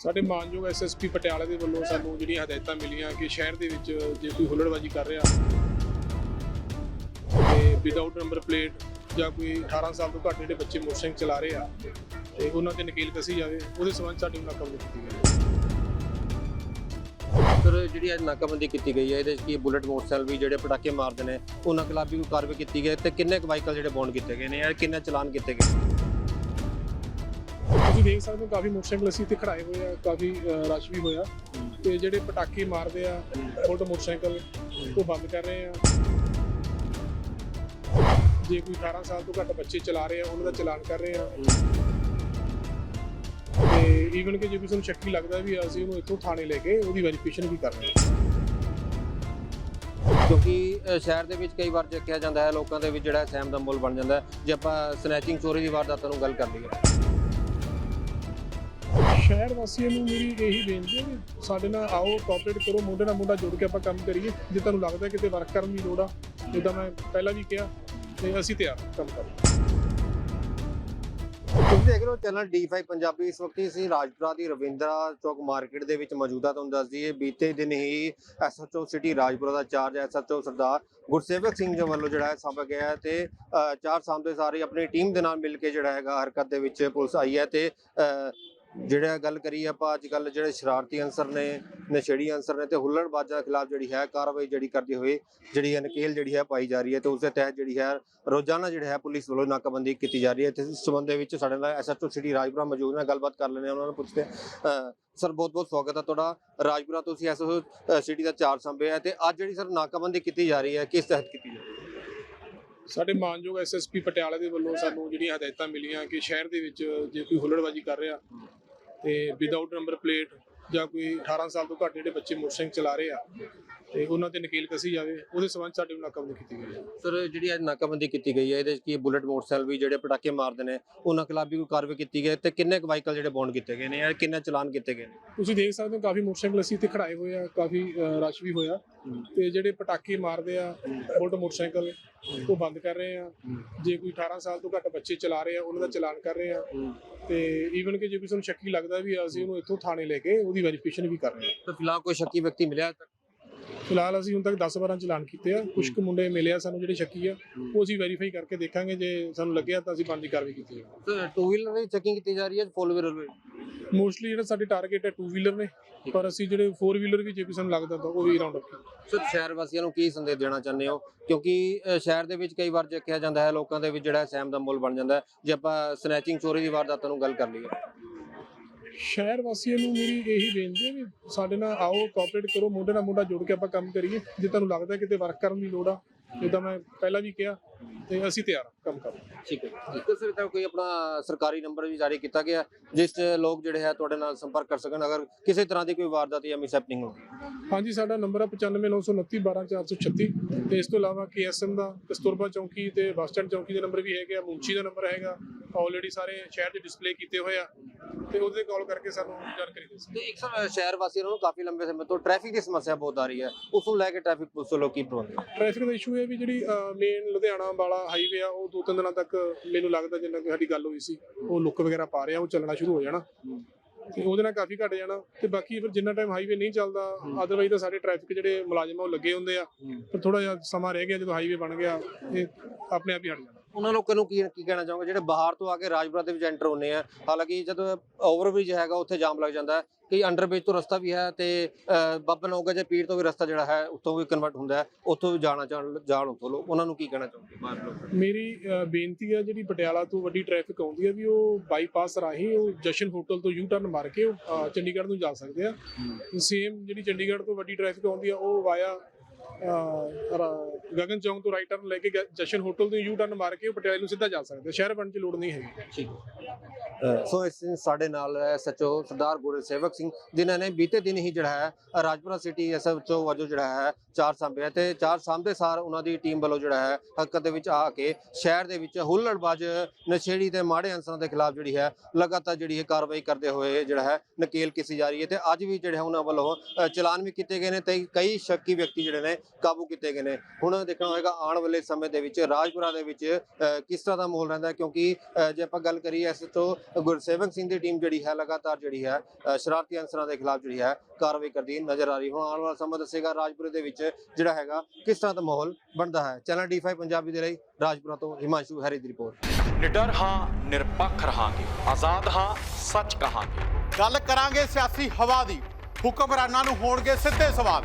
ਸਾਡੇ ਮਾਨਯੋਗ ਐਸਐਸਪੀ ਪਟਿਆਲਾ ਦੇ ਵੱਲੋਂ ਸਾਨੂੰ ਜਿਹੜੀਆਂ ਹਦਾਇਤਾਂ ਮਿਲੀਆਂ ਕਿ ਸ਼ਹਿਰ ਦੇ ਵਿੱਚ ਜੇ ਕੋਈ ਹੁੱਲੜਬਾਜ਼ੀ ਕਰ ਰਿਹਾ ਤੇ ਵਿਦਆਊਟ ਨੰਬਰ ਪਲੇਟ ਜਾਂ ਕੋਈ 18 ਸਾਲ ਤੋਂ ਘੱਟ ਜਿਹੜੇ ਬੱਚੇ ਮੋਟਰਸਾਈਕਲ ਚਲਾ ਰਹੇ ਆ ਤੇ ਉਹਨਾਂ ਤੇ ਨਕੇਲ ਕਸੀ ਜਾਵੇ, ਉਹਦੇ ਸੰਬੰਧ ਸਾਡੀ ਨਾਕਾਬੰਦੀ ਕੀਤੀ ਗਈ ਹੈ। ਸਰ, ਜਿਹੜੀ ਅੱਜ ਨਾਕਾਬੰਦੀ ਕੀਤੀ ਗਈ ਹੈ, ਇਹਦੇ ਵਿੱਚ ਕੀ ਬੁਲਟ ਮੋਟਰਸਾਈਕਲ ਵੀ ਜਿਹੜੇ ਪਟਾਕੇ ਮਾਰਦੇ ਨੇ, ਉਹਨਾਂ ਖਿਲਾਫ ਵੀ ਕੋਈ ਕਾਰਵਾਈ ਕੀਤੀ ਗਈ ਹੈ ਤੇ ਕਿੰਨੇ ਕੁ ਵਾਹੀਕਲ ਜਿਹੜੇ ਬੌਂਡ ਕੀਤੇ ਗਏ ਨੇ ਜਾਂ ਕਿੰਨੇ ਚਲਾਨ ਕੀਤੇ ਗਏ ਤੁਸੀਂ ਦੇਖ ਸਕਦੇ ਹੋ ਕਾਫੀ ਮੋਟਰਸਾਈਕਲ ਅਸੀਂ ਇੱਥੇ ਖੜਾਏ ਹੋਏ ਆ ਕਾਫੀ ਰਸ਼ ਵੀ ਹੋਇਆ। ਤੇ ਜਿਹੜੇ ਪਟਾਕੇ ਮਾਰਦੇ ਆ ਬੁਲਟ ਮੋਟਰਸਾਈਕਲ ਉਹ ਬੰਦ ਕਰ ਰਹੇ ਆ। ਜੇ ਕੋਈ 18 ਸਾਲ ਤੋਂ ਘੱਟ ਬੱਚੇ ਚਲਾ ਰਹੇ ਆ ਉਹਨਾਂ ਦਾ ਚਲਾਨ ਕਰ ਰਹੇ ਆ। ਤੇ ਈਵਨ ਕਿ ਜੇ ਕਿਸੇ ਨੂੰ ਸ਼ੱਕੀ ਲੱਗਦਾ ਵੀ ਅਸੀਂ ਉਹਨੂੰ ਇੱਥੋਂ ਥਾਣੇ ਲੈ ਕੇ ਉਹਦੀ ਵੈਰੀਫਿਕੇਸ਼ਨ ਵੀ ਕਰ ਰਹੇ ਆ। ਕਿਉਂਕਿ ਅ, ਸ਼ਹਿਰ ਦੇ ਵਿੱਚ ਕਈ ਵਾਰ ਦੇਖਿਆ ਜਾਂਦਾ ਹੈ ਲੋਕਾਂ ਦੇ ਵਿੱਚ ਜਿਹੜਾ ਸਹਿਮ ਦਾ ਮੁੱਲ ਬਣ ਜਾਂਦਾ ਹੈ ਜੇ ਆਪਾਂ ਸਨੈਚਿੰਗ ਚੋਰੀ ਦੀ ਵਾਰਦਾਤਾਂ ਨੂੰ ਗੱਲ ਕਰ ਲਈਏ। ਸ਼ਹਿਰ ਵਾਸੀਆਂ ਨੂੰ ਮੇਰੀ ਇਹੀ ਬੇਨਤੀ ਹੈ ਕਿ ਸਾਡੇ ਨਾਲ ਆਓ ਕੋਆਪਰੇਟ ਕਰੋ ਮੋਢੇ ਨਾਲ ਮੋਢਾ ਜੋੜ ਕੇ ਆਪਾਂ ਕੰਮ ਕਰੀਏ। ਜੇ ਤੁਹਾਨੂੰ ਲੱਗਦਾ ਕਿਤੇ ਵਰਕ ਕਰਨ ਦੀ ਲੋੜ ਆ, ਜਿੱਦਾਂ ਮੈਂ ਪਹਿਲਾਂ ਵੀ ਕਿਹਾ, ਤੇ ਅਸੀਂ ਤਿਆਰ ਕੰਮ ਕਰਨ। ਤੁਸੀਂ ਦੇਖ ਰਹੇ ਹੋ ਚੈਨਲ D5 ਪੰਜਾਬੀ, ਇਸ ਵਕਤ ਅਸੀਂ ਰਾਜਪੁਰਾ ਦੀ ਰਵਿੰਦਰਾ ਚੌਕ ਮਾਰਕੀਟ ਦੇ ਵਿੱਚ ਮੌਜੂਦਾ ਤੁਹਾਨੂੰ ਦੱਸ ਦਈਏ। ਬੀਤੇ ਦਿਨ ਹੀ ਐਸਐਚਓ ਸਿਟੀ ਰਾਜਪੁਰਾ ਦਾ ਚਾਰਜ ਐਸਐਚਓ ਸਰਦਾਰ ਗੁਰਸੇਵਕ ਸਿੰਘ ਜੀ ਵੱਲੋਂ ਜਿਹੜਾ ਹੈ ਸਭ ਗਿਆ ਤੇ ਚਾਰ ਸਾਹਮਣੇ ਸਾਰੇ ਆਪਣੀ ਟੀਮ ਦੇ ਨਾਲ ਮਿਲ ਕੇ ਜਿਹੜਾ ਹੈਗਾ ਹਰਕਤ ਦੇ ਵਿੱਚ ਪੁਲਿਸ ਆਈ ਹੈ ਤੇ ਜਿਹੜਾ ਗੱਲ ਕਰੀ ਆਪਾਂ, ਅੱਜ ਕੱਲ ਜਿਹੜੇ ਸ਼ਰਾਰਤੀ ਅੰਸਰ ਨੇ, ਨਸ਼ੇੜੀ ਅੰਸਰ ਨੇ ਤੇ ਹੁੱਲੜਬਾਜ਼ਾਂ ਖਿਲਾਫ ਜਿਹੜੀ ਹੈ ਕਾਰਵਾਈ ਜਿਹੜੀ ਕਰਦੇ ਹੋਏ ਜਿਹੜੀ ਹੈ ਨਕੇਲ ਜਿਹੜੀ ਹੈ ਪਾਈ ਜਾ ਰਹੀ ਹੈ ਤੇ ਉਸ ਦੇ ਤਹਿਤ ਜਿਹੜੀ ਹੈ ਰੋਜ਼ਾਨਾ ਜਿਹੜਾ ਹੈ ਪੁਲਿਸ ਵੱਲੋਂ ਨਾਕਾਬੰਦੀ ਕੀਤੀ ਜਾ ਰਹੀ ਹੈ। ਤੇ ਇਸ ਸੰਬੰਧ ਦੇ ਵਿੱਚ ਸਾਡੇ ਨਾਲ ਐਸਐਚਓ ਸਿਟੀ ਰਾਜਪੁਰਾ ਮੌਜੂਦ ਨੇ, ਗੱਲਬਾਤ ਕਰ ਲੈਣੇ ਉਹਨਾਂ ਨੂੰ ਪੁੱਛਦੇ ਹਾਂ। ਸਰ ਬਹੁਤ ਬਹੁਤ ਸਵਾਗਤ ਹੈ ਤੁਹਾਡਾ। ਰਾਜਪੁਰਾ ਤੋਂ ਤੁਸੀਂ ਐਸਐਚਓ ਸਿਟੀ ਦਾ ਚਾਰਜ ਸੰਭਿਆ ਹੈ ਤੇ ਅੱਜ ਜਿਹੜੀ ਸਰ ਨਾਕਾਬੰਦੀ ਕੀਤੀ ਜਾ ਰਹੀ ਹੈ, ਕਿਸ ਤਹਿਤ ਕੀਤੀ ਜਾ ਰਹੀ ਹੈ? ਸਾਡੇ ਮਾਨਯੋਗ ਐਸਐਸਪੀ ਪਟਿਆਲਾ ਦੇ ਵੱਲੋਂ ਸਾਨੂੰ ਜਿਹੜੀਆਂ ਹਦਾਇਤਾਂ ਮਿਲੀਆਂ ਕਿ ਸ਼ਹਿਰ ਦੇ ਵਿੱਚ ਜੇ ਕੋਈ ਹੁੱਲੜਬਾਜ਼ੀ ਕਰ ਰਿਹਾ ਤੇ ਵਿਦਆਊਟ ਨੰਬਰ ਪਲੇਟ ਜਾਂ ਕੋਈ 18 ਸਾਲ ਤੋਂ ਘੱਟ ਜਿਹੜੇ ਬੱਚੇ ਮੋਟਰਸਾਈਕਲ ਚਲਾ ਰਹੇ ਆ ਤੇ ਉਹਨਾਂ ਤੇ ਨਕੇਲ ਕਸੀ ਜਾਵੇ ਉਹਦੇ ਸੰਬੰਧ ਸਾਡੀ ਨਾਕਾਬੰਦੀ ਕੀਤੀ ਗਈ ਹੈ। ਸਰ ਜਿਹੜੀ ਅੱਜ ਨਾਕਾਬੰਦੀ ਕੀਤੀ ਗਈ ਹੈ ਇਹਦੇ ਵਿੱਚ ਕੀ ਬੁਲਟ ਮੋਟਰਸਾਈਕਲ ਵੀ ਜਿਹੜੇ ਪਟਾਕੇ ਮਾਰਦੇ ਨੇ ਉਹਨਾਂ ਖਿਲਾਫ ਵੀ ਕੋਈ ਕਾਰਵਾਈ ਕੀਤੀ ਗਈ ਤੇ ਕਿੰਨੇ ਵਾਹੀਕਲ ਜਿਹੜੇ ਬੌਂਡ ਕੀਤੇ ਗਏ ਨੇ ਜਾਂ ਕਿੰਨੇ ਚਲਾਨ ਕੀਤੇ ਗਏ ਨੇ? ਤੁਸੀਂ ਦੇਖ ਸਕਦੇ ਹੋ ਕਾਫੀ ਮੋਟਰਸਾਈਕਲ ਅਸੀਂ ਇੱਥੇ ਖੜਾਏ ਹੋਏ ਆ ਕਾਫੀ ਰਸ਼ ਵੀ ਹੋਇਆ। ਤੇ ਜਿਹੜੇ ਪਟਾਕੇ ਮਾਰਦੇ ਆ ਬੁਲਟ ਮੋਟਰਸਾਈਕਲ ਉਹ ਬੰਦ ਕਰ ਰਹੇ ਆ। ਜੇ ਕੋਈ 18 ਸਾਲ ਤੋਂ ਘੱਟ ਬੱਚੇ ਚਲਾ ਰਹੇ ਆ ਉਹਨਾਂ ਦਾ ਚਲਾਨ ਕਰ ਰਹੇ ਆ। ਤੇ ਈਵਨ ਕਿ ਜੇ ਕਿਸੇ ਨੂੰ ਸ਼ੱਕੀ ਲੱਗਦਾ ਵੀ ਅਸੀਂ ਉਹਨੂੰ ਇੱਥੋਂ ਥਾਣੇ ਲੈ ਕੇ ਉਹਦੀ ਵੈਰੀਫਿਕੇਸ਼ਨ ਵੀ ਕਰ ਰਹੇ ਆ। ਤਾਂ ਫਿਲਹਾਲ ਕੋਈ ਸ਼ੱਕੀ ਵਿਅਕਤੀ ਮਿਲਿਆ ਤੱਕ? ਫਿਲਹਾਲ ਅਸੀਂ ਹੁਣ ਤੱਕ 10 12 ਚਲਾਨ ਕੀਤੇ ਆ। ਕੁਝ ਕੁ ਮੁੰਡੇ ਮਿਲੇ ਆ ਸਾਨੂੰ ਜਿਹੜੇ ਸ਼ੱਕੀ ਆ ਉਹ ਅਸੀਂ ਵੈਰੀਫਾਈ ਕਰਕੇ ਦੇਖਾਂਗੇ। ਜੇ ਸਾਨੂੰ ਲੱਗਿਆ ਤਾਂ ਅਸੀਂ ਬਣਦੀ ਕਾਰਵਾਈ ਕੀਤੀ ਹੈ ਸਰ ਟੂ ਵੀਲਰ ਦੀ ਚੈਕਿੰਗ ਕੀਤੀ ਜਾ ਰਹੀ ਹੈ ਫੋਰ ਵੀਲਰ ਵੀ ਮੋਸਟਲੀ ਜਿਹੜਾ ਸਾਡੇ ਟਾਰਗੇਟ ਹੈ 2 ਵੀਲਰ ਨੇ ਪਰ ਅਸੀਂ ਜਿਹੜੇ 4 ਵੀਲਰ ਵੀ ਜੇ ਕਿਸੇ ਨੂੰ ਲੱਗਦਾ ਤਾਂ ਉਹ ਵੀ ਰਾਉਂਡ ਅਪ ਕੀਤੇ। ਸਰ ਸ਼ਹਿਰ ਵਾਸੀਆਂ ਨੂੰ ਕੀ ਸੰਦੇਸ਼ ਦੇਣਾ ਚਾਹੁੰਦੇ ਹੋ? ਕਿਉਂਕਿ ਅ, ਸ਼ਹਿਰ ਦੇ ਵਿੱਚ ਕਈ ਵਾਰ ਦੇਖਿਆ ਜਾਂਦਾ ਹੈ ਲੋਕਾਂ ਦੇ ਵਿੱਚ ਜਿਹੜਾ ਸਹਿਮ ਦਾ ਮੁੱਲ ਬਣ ਜਾਂਦਾ ਹੈ। ਜੇ ਆਪਾਂ ਸਨੈਚਿੰਗ ਚੋਰੀ ਦੀ ਵਾਰਦਾਤਾਂ ਨੂੰ ਗੱਲ ਕਰ ਲਈਏ। ਸ਼ਹਿਰ ਵਾਸੀਆਂ ਨੂੰ ਮੇਰੀ ਇਹੀ ਬੇਨਤੀ ਹੈ ਵੀ ਸਾਡੇ ਨਾਲ ਆਓ ਕੋਆਪਰੇਟ ਕਰੋ ਮੋਢੇ ਨਾਲ ਮੋਢਾ ਜੋੜ ਕੇ ਆਪਾਂ ਕੰਮ ਕਰੀਏ, ਜੇ ਤੁਹਾਨੂੰ ਲੱਗਦਾ ਕਿਤੇ ਵਰਕ ਕਰਨ ਦੀ ਲੋੜ ਆ, ਜਿੱਦਾਂ ਮੈਂ ਪਹਿਲਾਂ ਵੀ ਕਿਹਾ, ਤੇ ਅਸੀਂ ਤਿਆਰ ਹਾਂ ਕੰਮ ਕਰਨ। ਠੀਕ ਹੈ ਇੱਕ ਸਰ ਤਾਂ ਕੋਈ ਆਪਣਾ ਸਰਕਾਰੀ ਨੰਬਰ ਵੀ ਜਾਰੀ ਕੀਤਾ ਗਿਆ ਜਿਸ 'ਚ ਲੋਕ ਜਿਹੜੇ ਹੈ ਤੁਹਾਡੇ ਨਾਲ ਸੰਪਰਕ ਕਰ ਸਕਣ ਅਗਰ ਕਿਸੇ ਤਰ੍ਹਾਂ ਦੀ ਕੋਈ ਵਾਰਦਾਤ ਜਾਂ ਮਿਸਹੈਪਨਿੰਗ ਹੋ ਹਾਂਜੀ ਸਾਡਾ ਨੰਬਰ ਹੈ 95929 12436 ਤੇ ਇਸ ਤੋਂ ਇਲਾਵਾ ਕੇਐਸਐਮ ਦਾ ਕਸਤੂਰਬਾ ਚੌਂਕੀ ਤੇ ਬੱਸ ਸਟੈਂਡ ਚੌਂਕੀ ਦੇ ਨੰਬਰ ਵੀ ਹੈਗੇ ਆ ਮੁੰਚੀ ਦਾ ਨੰਬਰ ਹੈਗਾ ਆਲਰੇਡੀ ਸਾਰੇ ਸ਼ਹਿਰ 'ਚ ਡਿਸਪਲੇ ਕੀਤੇ ਹੋਏ ਆ ਤੇ ਉਹਦੇ ਕਾਲ ਕਰਕੇ ਸਾਨੂੰ ਜਾਣਕਾਰੀ ਦੇ ਸਕਦੇ ਤੇ ਇੱਕ ਸਰ ਸ਼ਹਿਰ ਵਾਸੀਆਂ ਨੂੰ ਕਾਫੀ ਲੰਬੇ ਸਮੇਂ ਤੋਂ ਟ੍ਰੈਫਿਕ ਦੀ ਸਮੱਸਿਆ ਬਹੁਤ ਆ ਰਹੀ ਹੈ ਉਸ ਨੂੰ ਲੈ ਕੇ ਟ੍ਰੈਫਿਕ ਪੁਲਿਸ ਵੱਲੋਂ ਕੀ ਪ੍ਰਬੰਧ ਟ੍ਰੈਫਿਕ ਦਾ ਇਸ਼ੂ ਹੈ ਵੀ ਜਿਹੜੀ ਮੇਨ ਲੁਧਿਆਣਾ ਵਾਲਾ ਹਾਈਵੇ ਆ ਉਹ ਦੋ ਤਿੰਨ ਦਿਨਾਂ ਤੱਕ ਮੈਨੂੰ ਲੱਗਦਾ ਜਿੰਨਾ ਕਿ ਸਾਡੀ ਗੱਲ ਹੋਈ ਸੀ ਉਹ ਲੁੱਕ ਵਗੈਰਾ ਪਾ ਰਿਹਾ ਉਹ ਚੱਲਣਾ ਸ਼ੁਰੂ ਹੋ ਜਾਣਾ। ਤੇ ਉਹਦੇ ਨਾਲ ਕਾਫੀ ਘਟ ਜਾਣਾ। ਤੇ ਬਾਕੀ ਫਿਰ ਜਿੰਨਾ ਟਾਈਮ ਹਾਈਵੇ ਨਹੀਂ ਚੱਲਦਾ ਅਦਰਵਾਈਜ਼ ਤਾਂ ਸਾਡੇ ਟ੍ਰੈਫਿਕ ਜਿਹੜੇ ਮੁਲਾਜ਼ਮ ਉਹ ਲੱਗੇ ਹੁੰਦੇ ਆ। ਪਰ ਥੋੜਾ ਜਿਹਾ ਸਮਾਂ ਰਹਿ ਗਿਆ ਜਦੋਂ ਹਾਈਵੇ ਬਣ ਗਿਆ ਇਹ ਆਪਣੇ ਆਪ ਹੀ ਹਟ ਜਾਣਾ ਉਹਨਾਂ ਲੋਕਾਂ ਨੂੰ ਕੀ ਕੀ ਕਹਿਣਾ ਚਾਹੋਗੇ? ਜਿਹੜੇ ਬਾਹਰ ਤੋਂ ਆ ਕੇ ਰਾਜਪੁਰਾ ਦੇ ਵਿੱਚ ਐਂਟਰ ਹੁੰਦੇ ਆ ਹਾਲਾਂਕਿ ਜਦੋਂ ਓਵਰਬ੍ਰਿਜ ਹੈਗਾ ਉੱਥੇ ਜਾਮ ਲੱਗ ਜਾਂਦਾ ਹੈ ਕਈ ਅੰਡਰਬ੍ਰਿਜ ਤੋਂ ਰਸਤਾ ਵੀ ਹੈ ਤੇ ਬਾਬਾ ਨੌਗਾ ਜਾਂ ਪੀਰ ਤੋਂ ਵੀ ਰਸਤਾ ਜਿਹੜਾ ਹੈ ਉੱਥੋਂ ਵੀ ਕਨਵਰਟ ਹੁੰਦਾ ਹੈ ਉੱਥੋਂ ਵੀ ਜਾਣਾ ਚਾਹਣ ਜਾਣ ਉੱਥੋਂ ਲੋਕ ਉਹਨਾਂ ਨੂੰ ਕੀ ਕਹਿਣਾ ਚਾਹੋਗੇ? ਬਾਹਰ ਲੋਕ। ਮੇਰੀ ਬੇਨਤੀ ਹੈ ਜਿਹੜੀ ਪਟਿਆਲਾ ਤੋਂ ਵੱਡੀ ਟ੍ਰੈਫਿਕ ਆਉਂਦੀ ਹੈ ਵੀ ਉਹ ਬਾਈਪਾਸ ਰਾਹੀਂ ਉਹ ਜਸ਼ਨ ਹੋਟਲ ਤੋਂ ਯੂ ਟਰਨ ਮਾਰ ਕੇ ਚੰਡੀਗੜ੍ਹ ਨੂੰ ਜਾ ਸਕਦੇ ਆ। ਸੇਮ ਜਿਹੜੀ ਚੰਡੀਗੜ੍ਹ ਤੋਂ ਵੱਡੀ ਟ੍ਰੈਫਿਕ ਆਉਂਦੀ ਆ ਉਹ ਵਾਇਆ ਗਗਨ ਚੌਂਕ ਤੋਂ ਰਾਈਟ ਟਰਨ ਲੈ ਕੇ ਗ- ਜਸ਼ਨ ਹੋਟਲ ਤੋਂ ਯੂ ਟਰਨ ਮਾਰ ਕੇ ਉਹ ਪਟਿਆਲੇ ਨੂੰ ਸਿੱਧਾ ਜਾ ਸਕਦੇ। ਸ਼ਹਿਰ ਬਣਨ ਦੀ ਲੋੜ ਨਹੀਂ ਹੈਗੀ। ਠੀਕ ਸੋ ਇਸ ਦਿਨ ਸਾਡੇ ਨਾਲ ਸੱਚੋ ਸਰਦਾਰ ਗੁਰਸੇਵਕ ਸਿੰਘ ਜਿਨ੍ਹਾਂ ਨੇ ਬੀਤੇ ਦਿਨ ਹੀ ਜਿਹੜਾ ਹੈ ਰਾਜਪੁਰਾ ਸਿਟੀ ਐਸਐਚਓ ਵਜੋਂ ਜਿਹੜਾ ਹੈ ਚਾਰ ਸਾਂਭਿਆ ਤੇ ਚਾਰ ਸਾਂਭਦੇ ਸਾਰ ਉਹਨਾਂ ਦੀ ਟੀਮ ਵੱਲੋਂ ਜਿਹੜਾ ਹੈ ਹਰਕਤ ਦੇ ਵਿੱਚ ਆ ਕੇ ਸ਼ਹਿਰ ਦੇ ਵਿੱਚ ਹੁੱਲੜਬਾਜ਼ ਨਸ਼ੇੜੀ ਤੇ ਮਾੜੇ ਅੰਸਰਾਂ ਦੇ ਖਿਲਾਫ ਜਿਹੜੀ ਹੈ ਲਗਾਤਾਰ ਜਿਹੜੀ ਹੈ ਕਾਰਵਾਈ ਕਰਦੇ ਹੋਏ ਜਿਹੜਾ ਹੈ ਨਕੇਲ ਕੀਤੀ ਜਾ ਰਹੀ ਹੈ ਤੇ ਅੱਜ ਵੀ ਜਿਹੜੇ ਉਹਨਾਂ ਵੱਲੋਂ ਅ, ਚਲਾਨ ਵੀ ਕੀਤੇ ਗਏ ਨੇ ਤੇ ਕਈ ਸ਼ੱਕੀ ਵਿਅਕਤੀ ਜਿਹੜੇ ਨੇ ਕਾਬੂ ਕੀਤੇ ਗਏ ਨੇ। ਹੁਣ ਦੇਖਣਾ ਹੋਏਗਾ ਆਉਣ ਵਾਲੇ ਸਮੇਂ ਦੇ ਵਿੱਚ ਰਾਜਪੁਰਾ ਦੇ ਵਿੱਚ ਕਿਸ ਤਰ੍ਹਾਂ ਦਾ ਮਾਹੌਲ ਰਹਿੰਦਾ ਕਿਉਂਕਿ ਜੇ ਆਪਾਂ ਗੱਲ ਕਰੀਏ ਇਸ ਤੋਂ ਗੁਰਸੇਵਕ ਸਿੰਘ ਦੀ ਟੀਮ ਜਿਹੜੀ ਹੈ ਲਗਾਤਾਰ ਜਿਹੜੀ ਹੈ ਸ਼ਰਾਰਤੀ ਅਨਸਰਾਂ ਦੇ ਖਿਲਾਫ ਜਿਹੜੀ ਹੈ ਕਾਰਵਾਈ ਕਰਦੀ ਨਜ਼ਰ ਆ ਰਹੀ ਹੁਣ ਆਉਣ ਵਾਲਾ ਸਮਾਂ ਦੱਸੇਗਾ ਰਾਜਪੁਰੇ ਦੇ ਵਿੱਚ ਜਿਹੜਾ ਹੈਗਾ ਕਿਸ ਤਰ੍ਹਾਂ ਦਾ ਮਾਹੌਲ ਬਣਦਾ ਹੈ? ਚੈਨਲ D5 ਪੰਜਾਬੀ ਦੇ ਲਈ ਰਾਜਪੁਰਾ ਤੋਂ ਹਿਮਾਂਸ਼ੂ ਹੈਰੀ ਦੀ ਰਿਪੋਰਟ। ਨਿਡਰ ਹਾਂ ਨਿਰਪੱਖ ਰਹਾਂਗੇ। ਆਜ਼ਾਦ ਹਾਂ ਸੱਚ ਕਹਾਂਗੇ। ਗੱਲ ਕਰਾਂਗੇ ਸਿਆਸੀ ਹਵਾ ਦੀ। ਹੁਕਮਰਾਨਾਂ ਨੂੰ ਹੋਣਗੇ ਸਿੱਧੇ ਸਵਾਲ।